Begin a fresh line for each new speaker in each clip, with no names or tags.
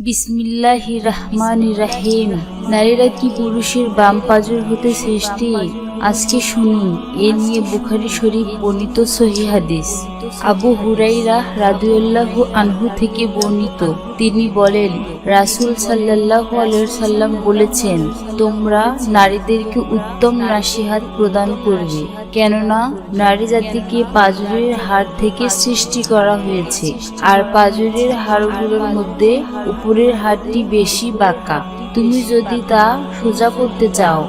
বিসমিল্লাহ রহমান রাহিম। নারীরা কি পুরুষের বাম পাজর হতে সৃষ্টি? আজকে শুনুন এ নিয়ে বুখারি শরীফ বর্ণিত সহি হাদিস। আবু হুরাইরা রাদুয়াল্লাহ আনহু থেকে বর্ণিত। তিনি বলেন, রাসূল আলাইহি সাল্লাম বলেছেন, তোমরা নারীদেরকে উত্তম নাসিহাত প্রদান করবে, কেননা নারী জাতিকে পাজরের হাড় থেকে সৃষ্টি করা হয়েছে, আর পাজরের হাড়গুলোর মধ্যে উপরের হাড়টি বেশি বাঁকা। তুমি যদি তা সোজা করতে চাও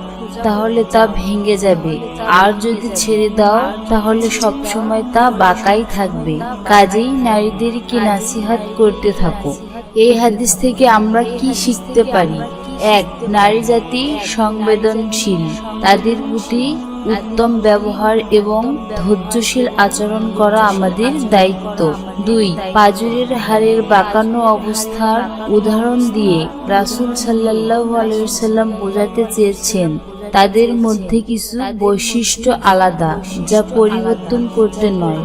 তাহলে তা ভেঙে যাবে। আর যদি ছেড়ে দাও, তাহলে সব সময় তা বাঁকাই থাকবে। কাজেই নারীদেরকে নাসিহাত করতে থাকো। এই হাদিস থেকে আমরা কি শিখতে পারি? এক, নারী জাতি সংবেদনশীল। তাদের প্রতি উত্তম ব্যবহার এবং ধৈর্যশীল আচরণ করা আমাদের দায়িত্ব। দুই, পাজুরের হাড়ের বাঁকানো অবস্থার উদাহরণ দিয়ে রাসুল সাল্লাল্লাহু আলাইহি সাল্লাম বোঝাতে চেয়েছেন তাদের মধ্যে কিছু বৈশিষ্ট্য আলাদা যা পরিবর্তন করতে নয়,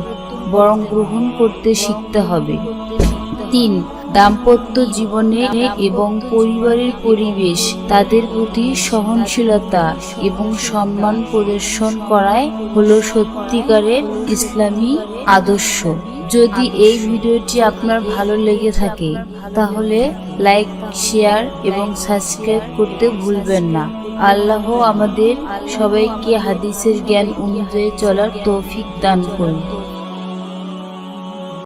বরং গ্রহণ করতে শিখতে হবে। তিন, দাম্পত্য জীবনে এবং পরিবারের পরিবেশ, তাদের প্রতি সহনশীলতা এবং সম্মান প্রদর্শন করাই হলো সত্যিকারের ইসলামী আদর্শ। যদি এই ভিডিওটি আপনার ভালো লেগে থাকে, তাহলে লাইক, শেয়ার এবং সাবস্ক্রাইব করতে ভুলবেন না। আল্লাহ আমাদের সবাইকে হাদিসের জ্ঞান অনুযায়ী চলার তৌফিক দান করুন।